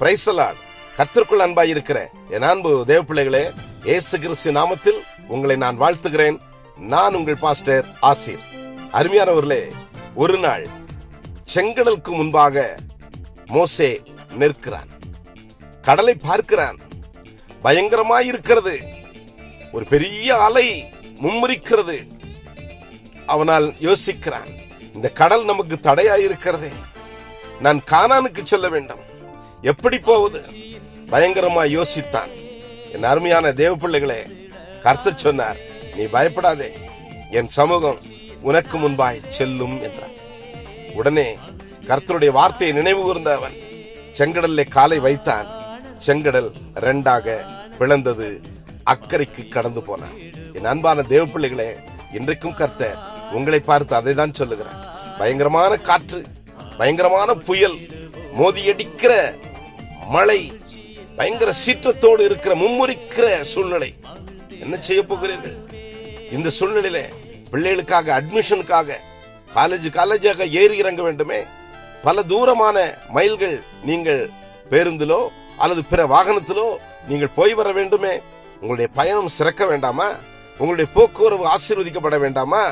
பிரைசலாட் கத்திற்குள் அன்பாய் இருக்கிற என் அன்பு தேவ பிள்ளைகளே இயேசு கிறிஸ்து நாமத்தில் உங்களை நான் வாழ்த்துகிறேன். நான் உங்கள் பாஸ்டர் ஆசீர். அருமையானவர்களே ஒரு நாள் செங்கடலுக்கு முன்பாக மோசே நிற்கிறான். கடலை பார்க்கிறான். பயங்கரமாய் இருக்கிறது ஒரு பெரிய அலை மும்முறிக்கிறது அவனால் யோசிக்கிறான் இந்த கடல் நமக்கு தடையா இருக்கிறதே நான் கானானுக்கு செல்ல வேண்டும். எப்படி போவது பயங்கரமா யோசித்தான். என் அருமையான தேவ பிள்ளைகளே கர்த்தர் சொன்னார் நீ பயப்படாதே. என் சமூகம் உனக்கு முன்பாய் செல்லும் என்றார். உடனே கர்த்தருடைய வார்த்தையை நினைவு கூர்ந்த அவன் செங்கடல்லே காலை வைத்தான். செங்கடல் ரெண்டாக பிளந்தது அக்கறைக்கு கடந்து போனான். என் அன்பான தேவ பிள்ளைகளே இன்றைக்கும் கர்த்தர் உங்களை பார்த்து அதை தான் சொல்லுகிறார். பயங்கரமான காற்று பயங்கரமான புயல் மோதியடிக்கிற மழை பயங்கர சீற்றத்தோடு இருக்கிற மும்முரிக்கிற சூழ்நிலை. என்ன செய்ய போகிறீர்கள்? இந்த சூழ்நிலையில பிள்ளைகளுக்காக அட்மிஷனுக்காக காலேஜ் காலேஜாக ஏறி இறங்க வேண்டுமே? பல தூரமான மைல்கள் நீங்கள் பேருந்திலோ அல்லது பிற வாகனத்திலோ நீங்கள் போய் வர வேண்டுமே? உங்களுடைய பயணம் சிறக்க வேண்டாமா? உங்களுடைய போக்குவரவு ஆசீர்வதிக்கப்பட வேண்டாமா?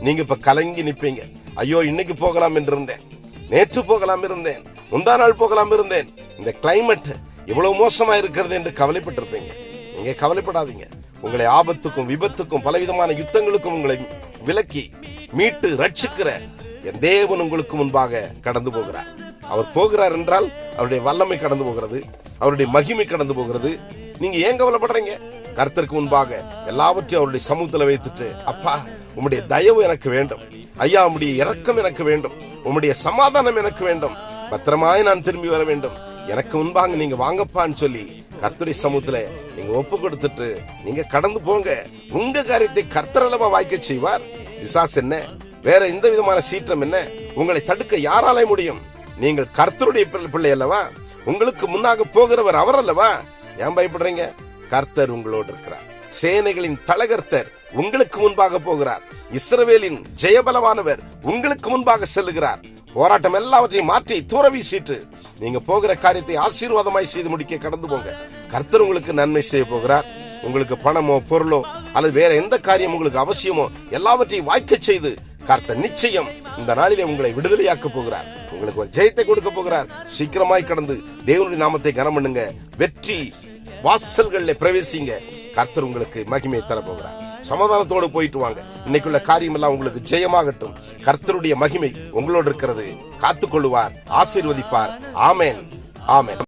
நீங்க இப்ப கலங்கி நிற்பீங்க ஐயோ இன்னைக்கு போகலாம் என்று இருந்தேன். நேற்று போகலாம் இருந்தேன். முந்தா நாள் போகலாம் இருந்தேன். இந்த கிளைமேட் இவ்வளவு மோசமா இருக்கிறது என்று கவலைப்பட்டிருப்பீங்க. நீங்க கவலைப்படாதீங்க. உங்களை ஆபத்துக்கும் விபத்துக்கும் பலவிதமான யுத்தங்களுக்கும் உங்களை விலக்கி மீட்டு ரட்சிக்கிற என் தேவன் உங்களுக்கு முன்பாக கடந்து போகிறார். அவர் போகிறார் என்றால் அவருடைய வல்லமை கடந்து போகிறது அவருடைய மகிமை கடந்து போகிறது. நீங்க ஏன் கவலைப்படுறீங்க? கருத்திற்கு முன்பாக எல்லாவற்றையும் அவருடைய சமூகத்தில் வைத்துட்டு அப்பா உம்முடைய தயவு எனக்கு வேண்டும். ஐயா உம்முடைய இரக்கம் எனக்கு வேண்டும். உம்முடைய சமாதானம் எனக்கு வேண்டும். பத்திரமாய் நான் திரும்பி வர வேண்டும். எனக்கு முன்பாக நீங்க வாங்கப்பான்னு சொல்லி கர்த்தரி சமூகத்துல நீங்க ஒப்பு கொடுத்துட்டு நீங்க கடந்து போங்க. உங்க காரியத்தை கர்த்தரளவா வாய்க்க செய்வார். விசாஸ் என்ன? வேற எந்த விதமான சீற்றம் என்ன? உங்களை தடுக்க யாராலே முடியும்? நீங்கள் கர்த்தருடைய பிள்ளை- பிள்ளை அல்லவா? உங்களுக்கு முன்னாக போகிறவர் அவர் அல்லவா? ஏன் பயப்படுறீங்க? கர்த்தர் உங்களோடு இருக்கிறார். சேனைகளின் தலகர்த்தர் உங்களுக்கு முன்பாக போகிறார். இஸ்ரவேலின் ஜெயபலவானவர் உங்களுக்கு முன்பாக செல்லுகிறார். போராட்டம் எல்லாவற்றையும் மாற்றி துறவி சீட்டு. நீங்க போகிற காரியத்தை ஆசீர்வாதமாய் செய்து முடிக்க கடந்து போங்க. கர்த்தர் உங்களுக்கு நன்மை செய்ய போகிறார். உங்களுக்கு பணமோ பொருளோ அல்லது வேற எந்த காரியம் உங்களுக்கு அவசியமோ எல்லாவற்றையும் வாய்க்க செய்து கர்த்தர் நிச்சயம் இந்த நாளிலே உங்களை விடுதலையாக்க போகிறார். உங்களுக்கு ஒரு ஜெயத்தை கொடுக்க போகிறார். சீக்கிரமாய் கடந்து தேவனுடைய நாமத்தை கனம் பண்ணுங்க. வெற்றி வாசல்களில் பிரவேசிங்க. கர்த்தர் உங்களுக்கு மகிமை தரப்போகிறார் சமாதானத்தோடு போயிட்டு வாங்க. இன்னைக்குள்ள காரியம் எல்லாம் உங்களுக்கு ஜெயமாகட்டும். கர்த்தருடைய மகிமை உங்களோடு இருக்கிறது. காத்துக்கொள்ளுவார் ஆசீர்வதிப்பார். ஆமேன். ஆமேன்.